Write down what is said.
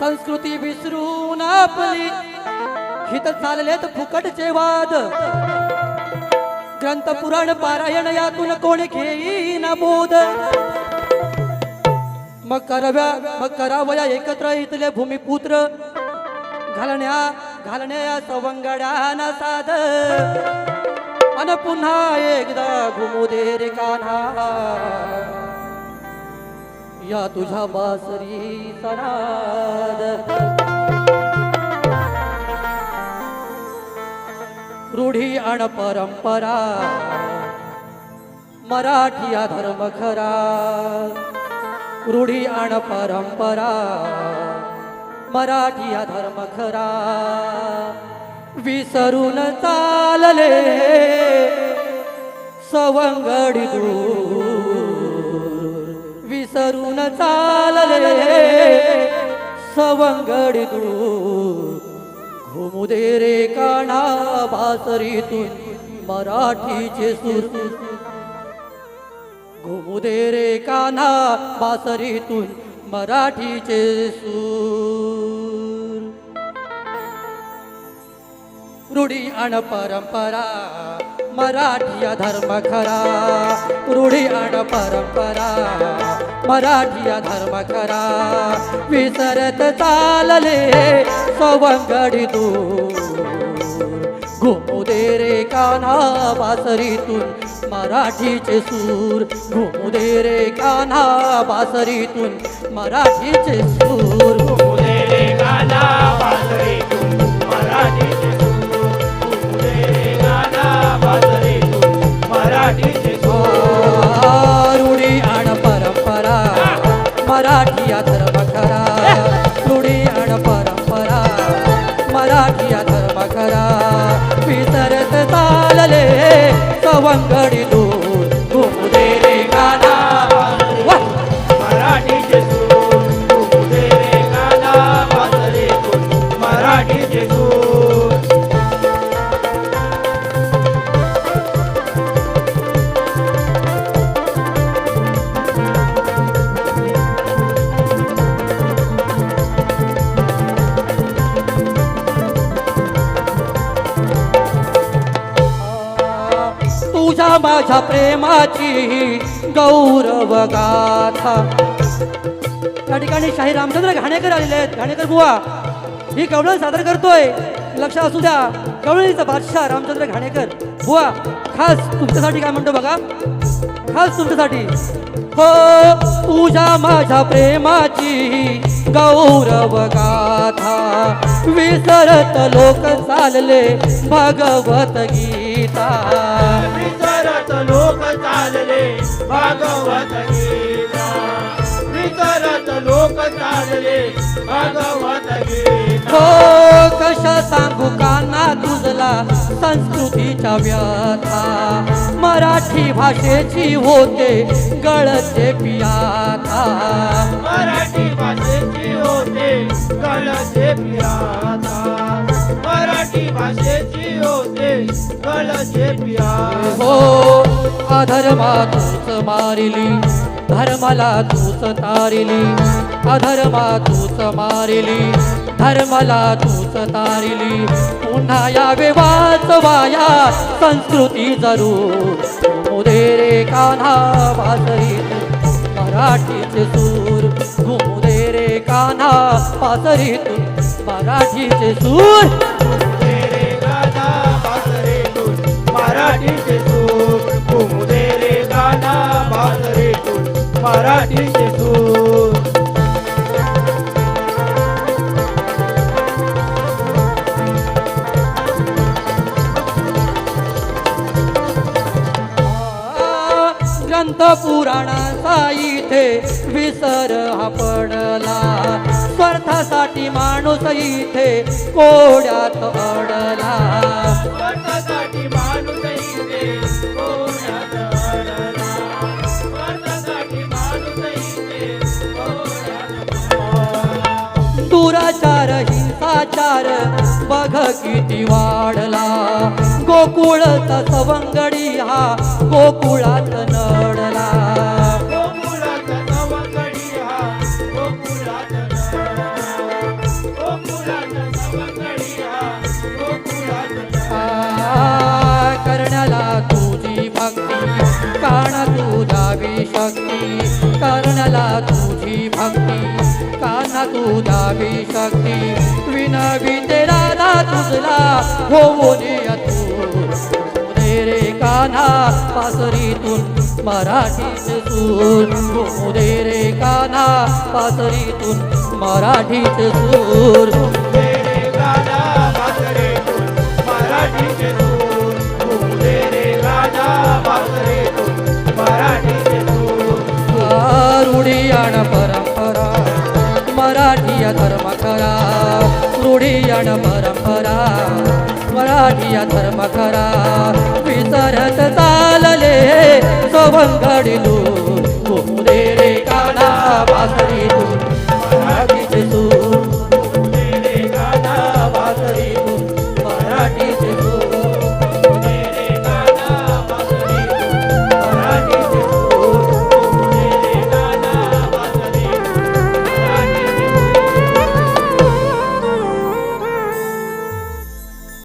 संस्कृती विसरून आपली. हित चाललेत फुकटचे वाद. ग्रंथ पुराण पारायण यातून कोण घेईन बोध. मग कराव्या मग करावया एकत्र इथले भूमिपुत्र. घालण्या घालण्या या सवंगड्याना साध. अन पुन्हा एकदा घुमू दे रे कान्हा. या तुझ्या बासरी सनाद रूढी आण परंपरा मराठी या धर्म खरा. रूढी आण परंपरा मराठी या धर्म खरा. विसरून चालले सवंगडी दूर विसरून चालले. सवंगडी तू घुमू दे रे काना बासरीतून मराठीचे सूर. घुमू दे रे काना बासरीतून मराठीचे सूर. रूढी अण परंपरा मराठी धर्म खरा. रूढी अण परंपरा मराठिया धर्म करा. विसरत चालले सवंगडी तू घुमू दे रे काना बासरीतून मराठीचे सूर. घुमू दे रे काना बासरीतून मराठीचे सूर. मराठी धर्म खरा रूढी परंपरा मराठी धर्म खरा विसरत चालले सवंगडी माझ्या प्रेमाची गौरव गाथा. या ठिकाणी शाही रामचंद्र घाणेकर आलेले आहेत. घाणेकर बुवा ही कवळण सादर करतोय? लक्ष असू द्या. कवळणीचा बादशाह रामचंद्र घाणेकर. बुवा खास तुमच्यासाठी काय म्हणतो बघा? खास तुमच्यासाठी. हो तुझ्या माझ्या प्रेमाची गौरव गाथा. विसरत लोक चालले भगवत गीता. भागवत गीता. विसरत लोक चालले भागवत गीता हो कशा सांगू काना तुझला संस्कृतीच्या व्यथा. मराठी भाषेची होते गळते पियाथा. मराठी भाषेची होते कळचे पियाता मराठी भाषेची होते कळचे पिया हो अधर्मा तूच मारिली. धर्माला तूच तारिली. अधर्मा तूच मारिली. धर्माला तूच तारिली. पुन्हा यावे वाचवाया संस्कृती जरूर. मुदे रे कान्हा बासरीत मराठीचे सूर. घुमुदे रे कान्हा बासरीतून मराठीचे सूर. मराठीचे मराठीचे ग्रंथ पुराणाचा इथे विसर हा पडला. स्वार्थासाठी माणूस इथे कोड्यात अडला. हिंसाचार हिंसाचार. बघ किती वाढला. गोकुळचा सवंगडी हा गोकुळात नडला. करण्याला तुझी भक्ती कान तू शक्ती तू भक्ती तू दावी शक्ती विनवी राधा तुझला होऊन रे रे कान्हा पासरीतून मराठीत सूर. होऊ रे कान्हा पासरीतून मराठीत सूर. मराठी धर्म खरा रूढियाण परंपरा. मराठी धर्म खरा विसरत चालले सवंगडी